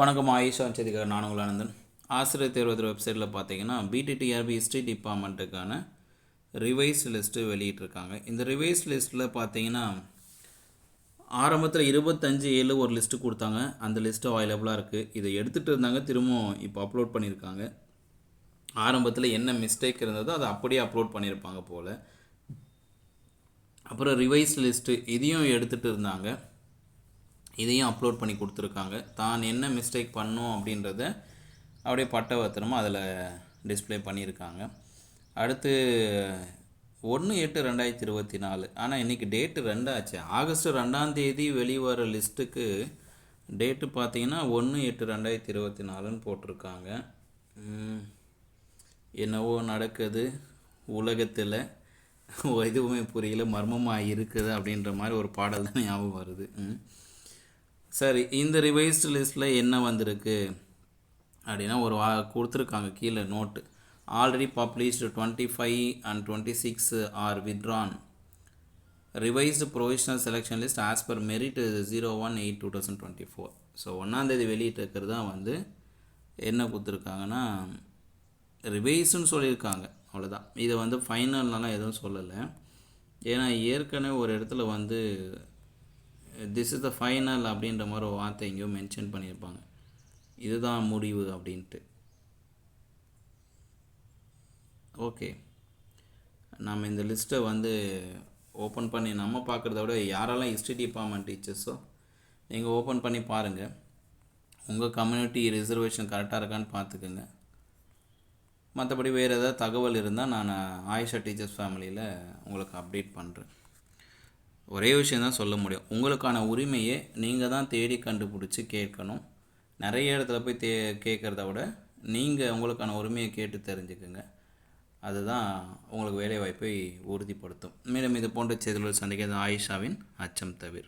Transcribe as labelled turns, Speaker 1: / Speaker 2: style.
Speaker 1: வணக்கம் ஆயிஷா செய்திக்காக நான் உங்கள் ஆனந்தன் ஆசிரியர் தேர்வு வெப்சைட்டில் பார்த்தீங்கன்னா பிடிடிஆர்பி ஹிஸ்ட்ரி டிபார்ட்மெண்ட்டுக்கான ரிவைஸ் லிஸ்ட்டு வெளியிட்டிருக்காங்க. இந்த ரிவைஸ் லிஸ்ட்டில் பார்த்தீங்கன்னா ஆரம்பத்தில் இருபத்தஞ்சு ஏழு ஒரு லிஸ்ட்டு கொடுத்தாங்க. அந்த லிஸ்ட்டு அவைலபிளாக இருக்குது இதை எடுத்துகிட்டு இருந்தாங்க திரும்பவும் இப்போ அப்லோட் பண்ணியிருக்காங்க. ஆரம்பத்தில் என்ன மிஸ்டேக் இருந்ததோ அதை அப்படியே அப்லோட் பண்ணியிருப்பாங்க போல். அப்புறம் ரிவைஸ் லிஸ்ட்டு இதையும் எடுத்துகிட்டு இருந்தாங்க. இதையும் அப்லோட் பண்ணி கொடுத்துருக்காங்க. தான் என்ன மிஸ்டேக் பண்ணோம் அப்படின்றத அப்படியே பட்டவத்திரமாக அதில் டிஸ்ப்ளே பண்ணியிருக்காங்க அடுத்து ஒன்று எட்டு ரெண்டாயிரத்தி இருபத்தி நாலு ஆனால் இன்றைக்கி டேட்டு ரெண்டாச்சு. ஆகஸ்ட் ரெண்டாந்தேதி வெளிவர லிஸ்ட்டுக்கு டேட்டு பார்த்தீங்கன்னா ஒன்று எட்டு ரெண்டாயிரத்தி இருபத்தி நாலுன்னு போட்டிருக்காங்க என்னவோ நடக்குது. உலகத்தில் எதுவுமே புரியல. மர்மமாக இருக்குது அப்படின்ற மாதிரி ஒரு பாடல் தான் ஞாபகம் வருது. ம். சரி இந்த ரிவைஸ்டு லிஸ்ட்டில் என்ன வந்திருக்கு? அப்படின்னா ஒரு வா கொடுத்துருக்காங்க கீழே note already published twenty five and twenty six are withdrawn revised provisional selection list as per merit zero one eight two thousand twenty four so ஒன்றாந்தேதி வெளியிட்டிருக்கிறது தான் வந்து என்ன கொடுத்துருக்காங்கன்னா ரிவைஸ்னு சொல்லியிருக்காங்க அவ்வளோதான் இதை வந்து ஃபைனல்லாம் எதுவும் சொல்லலை. ஏன்னா ஏற்கனவே ஒரு இடத்துல வந்து திஸ் இஸ் த ஃபைனல் அப்படின்ற மாதிரி ஒரு வார்த்தை எங்கேயோ மென்ஷன் பண்ணியிருப்பாங்க. இதுதான் முடிவு அப்படின்ட்டு. ஓகே நம்ம இந்த லிஸ்ட்டை வந்து ஓப்பன் பண்ணி நம்ம பார்க்குறத விட யாரெல்லாம் ஹிஸ்ட்ரி டிபார்ட்மெண்ட் டீச்சர்ஸோ நீங்கள் ஓப்பன் பண்ணி பாருங்கள் உங்கள் கம்யூனிட்டி ரிசர்வேஷன் கரெக்டாக இருக்கான்னு பார்த்துக்குங்க. மற்றபடி வேறு ஏதாவது தகவல் இருந்தால் நான் ஆயிஷா டீச்சர்ஸ் ஃபேமிலியில் உங்களுக்கு அப்டேட் பண்ணுறேன் ஒரே விஷயம் தான் சொல்ல முடியும். உங்களுக்கான உரிமையை நீங்கள் தான் தேடி கண்டுபிடிச்சி கேட்கணும். நிறைய இடத்துல போய் தே கேட்குறத விட நீங்கள் உங்களுக்கான உரிமையை கேட்டு தெரிஞ்சுக்குங்க. அதுதான் உங்களுக்கு வேலைவாய்ப்பை உறுதிப்படுத்தும். மேலும் இது போன்ற செய்திகள் சந்திக்கிறது ஆயிஷாவின் அச்சம் தவிர.